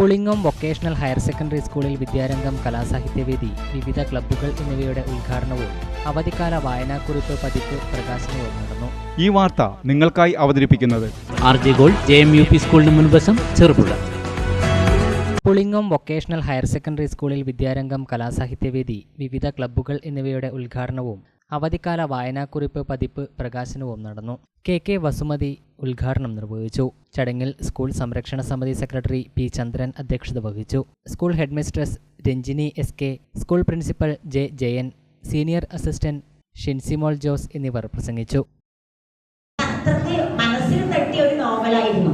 Pulingome vocational higher secondary സ്കൂളിൽ വിദ്യാരംഗം കലാസാഹിത്യവേദി വിവിധ ക്ലബ്ബുകൾ എന്നിവയുടെ ഉദ്ഘാടനവും അവധിക്കാല വായനാക്കുറിപ്പ് പതിപ്പ് പ്രകാശനവും നടന്നു. ഈ വാർത്ത നിങ്ങൾക്കായി അവതരിപ്പിക്കുന്നത് R J gold J M U P സ്കൂളിന് മുൻവശം Cherupuzha. Pulingome vocational higher secondary സ്കൂളിൽ വിദ്യാരംഗം കലാസാഹിത്യവേദി വിവിധ ക്ലബ്ബുകൾ എന്നിവയുടെ ഉദ്ഘാടനവും അവധിക്കാല വായനാക്കുറിപ്പ് പതിപ്പ് പ്രകാശനവും നടന്നു. കെ കെ വസുമതി ഉദ്ഘാടനം നിർവഹിച്ചു. ചടങ്ങിൽ സ്കൂൾ സംരക്ഷണ സമിതി സെക്രട്ടറി പി ചന്ദ്രൻ അധ്യക്ഷത വഹിച്ചു. School headmistress Ranjini S K school principal J Jayan senior assistant Shinsimol Jose എന്നിവർ പ്രസംഗിച്ചു. ഒരു നോവലായിരുന്നു.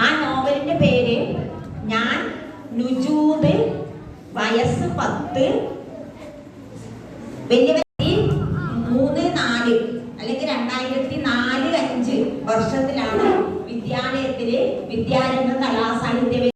ആ നോവലിന്റെ പേര് ഞാൻ വയസ്സ് പത്ത് വലിയ മൂന്ന് നാല് അല്ലെങ്കിൽ രണ്ടായിരത്തി നാല് അഞ്ച് വർഷത്തിലാണ് വിദ്യാലയത്തിലെ വിദ്യാരംഗ കലാസാഹിത്യ